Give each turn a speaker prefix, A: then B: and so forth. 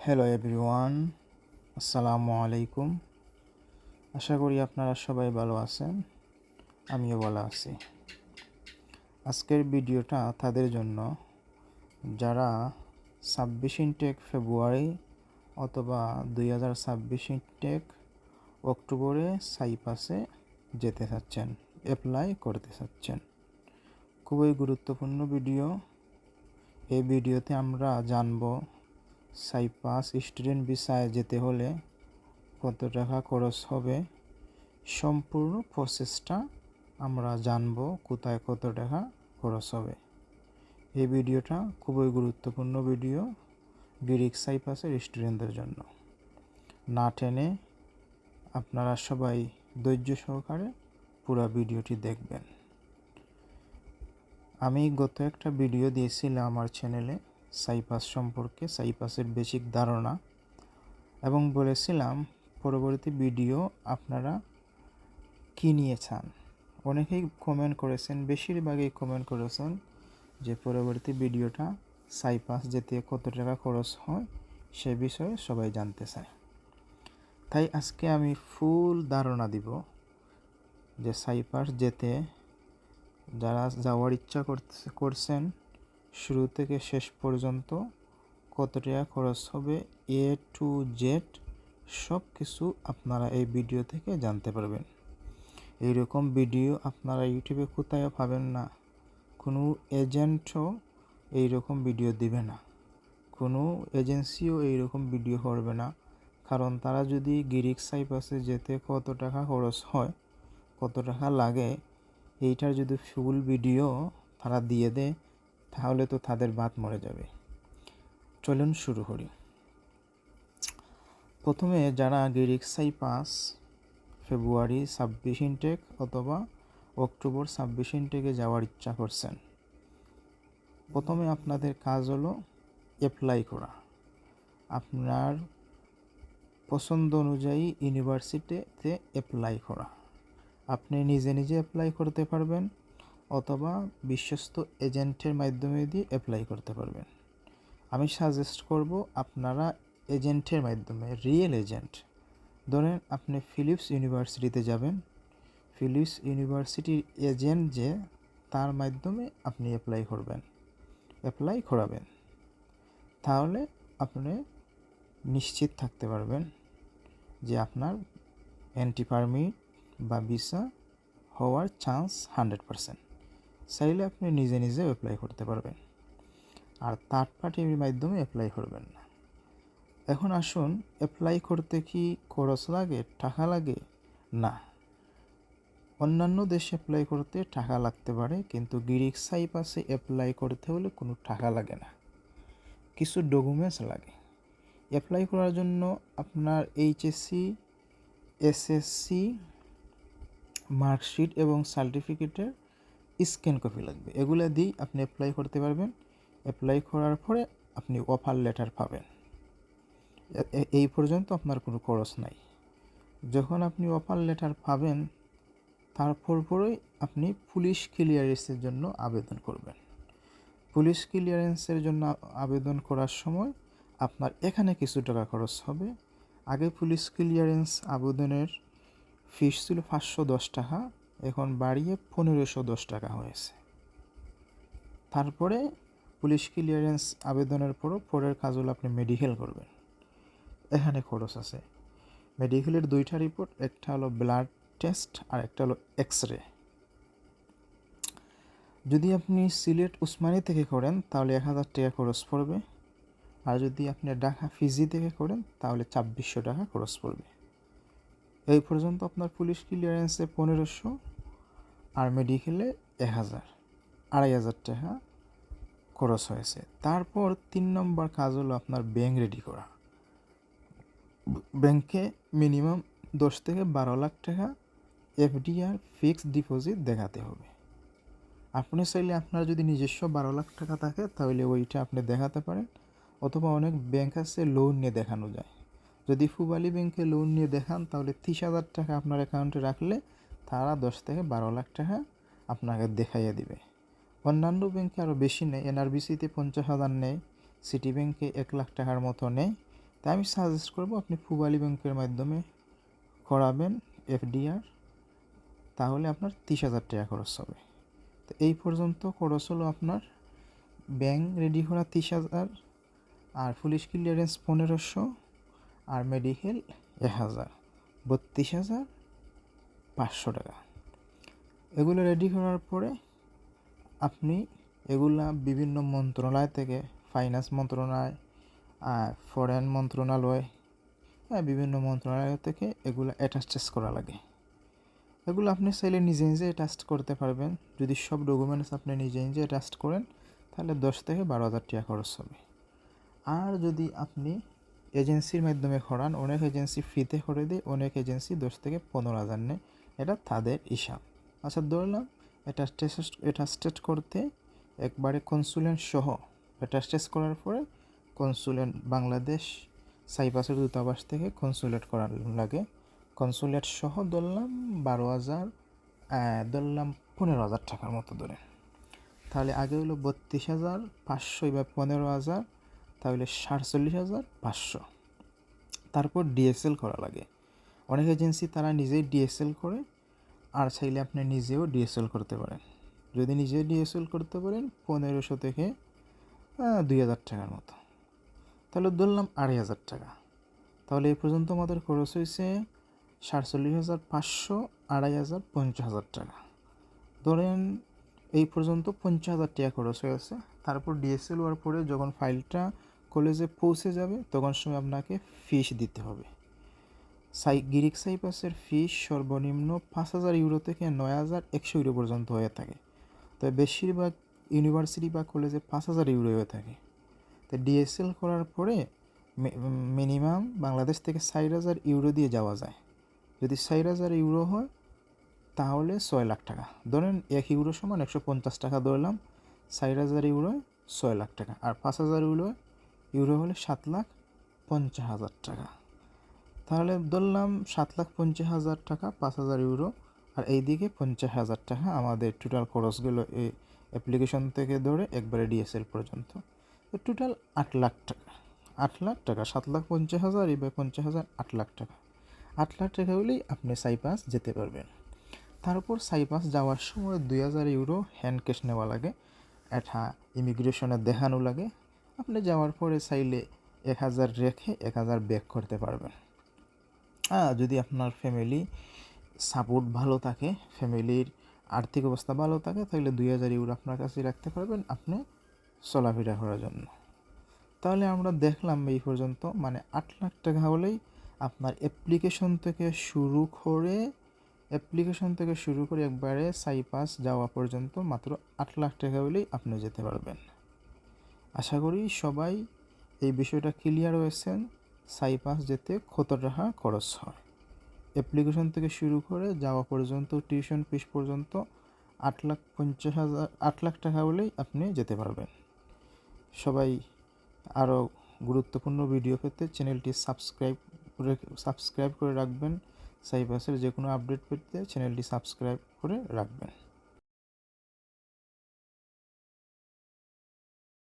A: Hello everyone আসসালামু আলাইকুম আশা করি আপনারা সবাই ভালো আছেন। আমিও ভালো আছি। আজকের ভিডিওটা তাদের জন্য। যারা ছাব্বিশ ইনটেক ফেব্রুয়ারি অথবা দুই হাজার ছাব্বিশ ইনটেক অক্টোবরে সাইপাসে যেতে চাচ্ছেন অ্যাপ্লাই করতে চাচ্ছেন। খুবই গুরুত্বপূর্ণ ভিডিও। এই ভিডিওতে আমরা জানব সাইপাস স্টুডেন্ট ভিসায় যেতে হলে কত টাকা খরচ হবে? সম্পূর্ণ প্রসেসটা আমরা জানব কোথায় কত টাকা খরচ হবে। এই ভিডিওটা খুবই গুরুত্বপূর্ণ ভিডিও গিরিক সাইপাসের স্টুডেন্টদের জন্য। না টেনে আপনারা সবাই ধৈর্য সহকারে পুরো ভিডিওটি দেখবেন। আমি গত একটা ভিডিও দিয়েছিলাম আমার চ্যানেলে। সাইপাস সম্পর্কে, সাইপাসের বেসিক ধারণা। এবং বলেছিলাম, পরবর্তী ভিডিও আপনারা কী নিয়ে চান? অনেকেই কমেন্ট করেছেন, বেশিরভাগই কমেন্ট করেছেন যে পরবর্তী ভিডিওটা সাইপাস যেতে কত টাকা খরচ হয় সে বিষয়ে সবাই জানতে চায়। তাই আজকে আমি ফুল ধারণা দিব যে সাইপাস যেতে যারা যাওয়ার ইচ্ছা করছেন শুরু থেকে শেষ পর্যন্ত কত টাকা খরচ হবে এ টু জেড সব কিছু আপনারা এই ভিডিও থেকে জানতে পারবেন। এইরকম ভিডিও আপনারা ইউটিউবে কোথায় পাবেন না, কোনো এজেন্টও এইরকম ভিডিও দিবে না, কোনো এজেন্সিও এইরকম ভিডিও করবে না, কারণ তারা যদি গিরিক সাইপাসে যেতে কত টাকা খরচ হয়, কত টাকা লাগে, এইটার যদি ফুল ভিডিও তারা দিয়ে দেয় তাহলে তো তাদের বাদ মরে যাবে। চলুন শুরু করি। প্রথমে যারা গিরিক্সাই পাস ফেব্রুয়ারি ছাব্বিশ ইনটেক অথবা অক্টোবর ছাব্বিশ ইনটেকে যাওয়ার ইচ্ছা করছেন। প্রথমে আপনাদের কাজ হলো অ্যাপ্লাই করা। আপনার পছন্দ অনুযায়ী ইউনিভার্সিটিতে অ্যাপ্লাই করা। আপনি নিজে নিজে অ্যাপ্লাই করতে পারবেন। অথবা বিশ্বস্ত এজেন্টের মাধ্যমে দিয়ে অ্যাপ্লাই করতে পারবেন। আমি সাজেস্ট করব আপনারা এজেন্টের মাধ্যমে রিয়েল এজেন্ট ধরেন আপনি ফিলিপস ইউনিভার্সিটিতে যাবেন। ফিলিপস ইউনিভার্সিটির এজেন্ট যে, তার মাধ্যমে আপনি অ্যাপ্লাই করবেন। অ্যাপ্লাই করাবেন। তাহলে আপনি নিশ্চিত থাকতে পারবেন যে আপনার অ্যান্টি পারমিট বা ভিসা হওয়ার চান্স হান্ড্রেড পারসেন্ট চাইলে আপনি নিজে নিজে অ্যাপ্লাই করতে পারবেন। আর থার্ড পার্টির মাধ্যমে অ্যাপ্লাই করবেন না। এখন আসুন অ্যাপ্লাই করতে কি খরচ লাগে, টাকা লাগে? না। অন্যান্য দেশে অ্যাপ্লাই করতে টাকা লাগতে পারে, কিন্তু গিরিক সাইপাসে অ্যাপ্লাই করতে হলে কোনো টাকা লাগে না। কিছু ডকুমেন্টস লাগে। অ্যাপ্লাই করার জন্য আপনার এইচএসসি এসএসসি মার্কশিট এবং সার্টিফিকেটের স্ক্যান কপি লাগবে। এগুলো দিয়েই আপনি অ্যাপ্লাই করতে পারবেন। অ্যাপ্লাই করার পরে আপনি অফার লেটার পাবেন। এই পর্যন্ত আপনার কোনো খরচ নাই। যখন আপনি অফার লেটার পাবেন তারপর পরেই আপনি পুলিশ ক্লিয়ারেন্সের জন্য আবেদন করবেন। পুলিশ ক্লিয়ারেন্সের জন্য আবেদন করার সময় আপনার এখানে কিছু টাকা খরচ হবে। আগে পুলিশ ক্লিয়ারেন্স আবেদনের ফিস ছিল পাঁচশো দশ টাকা। এখন বাড়িয়ে পনেরোশো দশ টাকা হয়েছে। তারপরে পুলিশ ক্লিয়ারেন্স আবেদনের পরও পরের কাজ হলো আপনি মেডিকেল করবেন। এখানে খরচ আছে। মেডিকেলের দুইটা রিপোর্ট একটা হলো ব্লাড টেস্ট আর একটা হলো এক্স রে যদি আপনি সিলেট উসমানি থেকে করেন, তাহলে এক হাজার টাকা খরচ পড়বে। আর যদি আপনি ঢাকা, ফিজি থেকে করেন, তাহলে ছাব্বিশশো টাকা খরচ পড়বে। এই পর্যন্ত আপনার পুলিশ ক্লিয়ারেন্সে পনেরোশো আর মেডিকেলে এক হাজার আড়াই হাজার টাকা খরচ হয়েছে। তারপর তিন নম্বর কাজ হলো আপনার ব্যাংক রেডি করা। ব্যাংকে মিনিমাম দশ থেকে বারো লাখ টাকা এফডিআর ফিক্সড ডিপোজিট দেখাতে হবে। আপনি চাইলে আপনার যদি নিজস্ব বারো লাখ টাকা থাকে, তাহলে ওইটা আপনি দেখাতে পারেন। অথবা অনেক ব্যাংক আছে লোন নিয়ে দেখানো যায়। যদি ফুবালি ব্যাংকে লোন নিয়ে দেখান, তাহলে তিরিশ হাজার টাকা আপনার অ্যাকাউন্টে রাখলে তারা দশ থেকে বারো লাখ টাকা আপনাকে দেখাইয়ে দিবে। অন্যান্য ব্যাংকে আরও বেশি নেয় এনআরবিসিতে পঞ্চাশ হাজার নেয় সিটি ব্যাংকে এক লাখ টাকার মতো নেয় তাই আমি সাজেস্ট করব আপনি পুবালি ব্যাংকের মাধ্যমে করাবেন এফডিআর, তাহলে আপনার তিরিশ হাজার টাকা খরচ হবে। তো এই পর্যন্ত খরচ হলো আপনার ব্যাংক রেডি করা তিরিশ হাজার, আর পুলিশ ক্লিয়ারেন্স পনেরোশো, আর মেডিকেল এক হাজার, বত্রিশ হাজার পাঁচশো টাকা। এগুলো রেডি করার পরে আপনি এগুলা বিভিন্ন মন্ত্রণালয় থেকে ফাইন্যান্স মন্ত্রণালয় ফরেন মন্ত্রণালয় হ্যাঁ বিভিন্ন মন্ত্রণালয় থেকে এগুলো অ্যাটাস্টেস করা লাগে। এগুলো আপনি চাইলে নিজে নিজে অ্যাটাস্ট করতে পারবেন। যদি সব ডকুমেন্টস আপনি নিজে নিজে অ্যাটাস্ট করেন, তাহলে দশ থেকে বারো হাজার টাকা খরচ হবে। আর যদি আপনি এজেন্সির মাধ্যমে করান, অনেক এজেন্সি ফ্রিতে করে দেয়, অনেক এজেন্সি দশ থেকে পনেরো হাজার নেয়। এটা তাদের হিসাব। আচ্ছা ধরলাম এটা টেস্ট এটা স্টেট করতে একবারে কনসুলেন্ট সহ, এটা টেস্ট করার পরে কনসুলেট বাংলাদেশ সাইপাসের দূতাবাস থেকে কনসুলেট করার লাগে। কনসুলেট সহ ধরলাম বারো হাজার ধরলাম পনেরো হাজার টাকার মতো ধরে। তাহলে আগে হলো বত্রিশ হাজার পাঁচশো, এবার পনেরো হাজার, তাহলে সাতচল্লিশ হাজার পাঁচশো। তারপর ডিএসএল করা লাগে। অনেক এজেন্সি তারা নিজেই ডিএসএল করে, আর চাইলে আপনি নিজেও ডিএসএল করতে পারেন। যদি নিজে ডিএসএল করতে পারেন, পনেরোশো থেকে দুই হাজার টাকার মতো। তাহলে ধরলাম আড়াই হাজার টাকা। তাহলে এই পর্যন্ত আমাদের খরচ হয়েছে সাতচল্লিশ হাজার পাঁচশো, আড়াই হাজার, পঞ্চাশ হাজার টাকা। ধরেন এই পর্যন্ত পঞ্চাশ হাজার টাকা খরচ হয়েছে তারপর ডিএসএল হওয়ার পরে যখন ফাইলটা কলেজে পৌঁছে যাবে, তখন সময় আপনাকে ফিস দিতে হবে। গিরিক সাইপাসের ফিস সর্বনিম্ন পাঁচ হাজার ইউরো থেকে নয় হাজার একশো ইউরো পর্যন্ত হয়ে থাকে। তবে বেশিরভাগ ইউনিভার্সিটি বা কলেজে পাঁচ হাজার ইউরো হয়ে থাকে। তো ডিএসএল করার পরে মিনিমাম বাংলাদেশ থেকে ষাট হাজার ইউরো দিয়ে যাওয়া যায়। যদি ষাট হাজার ইউরো হয়, তাহলে ছয় লাখ টাকা। ধরেন এক ইউরো সমান একশো পঞ্চাশ টাকা ধরলাম ষাট হাজার ইউরোয় ছয় লাখ টাকা। আর পাঁচ হাজার ইউরো ইউরো হলে সাত লাখ পঞ্চাশ হাজার টাকা। তাহলে ধরলাম সাত লাখ পঞ্চাশ হাজার টাকা, পাঁচ হাজার ইউরো। আর এইদিকে পঞ্চাশ হাজার টাকা আমাদের টোটাল খরচগুলো এই অ্যাপ্লিকেশন থেকে ধরে একবারে ডিএসএল পর্যন্ত। তো টোটাল আট লাখ টাকা, আট লাখ টাকা, সাত লাখ পঞ্চাশ হাজার এবার পঞ্চাশ হাজার আট লাখ টাকা। আট লাখ টাকা হলেই আপনি সাইপাস যেতে পারবেন। তারপর সাইপাস যাওয়ার সময় দুই হাজার ইউরো হ্যান্ড ক্যাশ নেওয়া লাগে এটা ইমিগ্রেশনে দেখানো লাগে। আপনি যাওয়ার পরে চাইলে এক হাজার রেখে এক হাজার ব্যাক করতে পারবেন। হ্যাঁ যদি আপনার ফ্যামিলি সাপোর্ট ভালো থাকে ফ্যামিলির আর্থিক অবস্থা ভালো থাকে, তাহলে দুই হাজার ইউরো আপনার কাছে রাখতে পারবেন আপনি চলাফেরা করার জন্য। তাহলে আমরা দেখলাম এই পর্যন্ত মানে আট লাখ টাকা হলেই আপনার অ্যাপ্লিকেশন থেকে শুরু করে অ্যাপ্লিকেশন থেকে শুরু করে একবারে সাইপাস যাওয়া পর্যন্ত মাত্র আট লাখ টাকা হলেই আপনি যেতে পারবেন। আশা করি সবাই এই বিষয়টা ক্লিয়ার হয়েছেন। সাইপাস যেতে কত টাকা খরচ হয়। অ্যাপ্লিকেশন থেকে শুরু করে যাওয়া পর্যন্ত, টিউশন ফিস পর্যন্ত আট লাখ পঞ্চাশ হাজার, আট লাখ টাকা হলেই আপনি যেতে পারবেন। সবাই আরও গুরুত্বপূর্ণ ভিডিও পেতে চ্যানেলটি সাবস্ক্রাইব করে সাবস্ক্রাইব করে রাখবেন। সাইপাসের যে কোনো আপডেট পেতে চ্যানেলটি সাবস্ক্রাইব করে রাখবেন।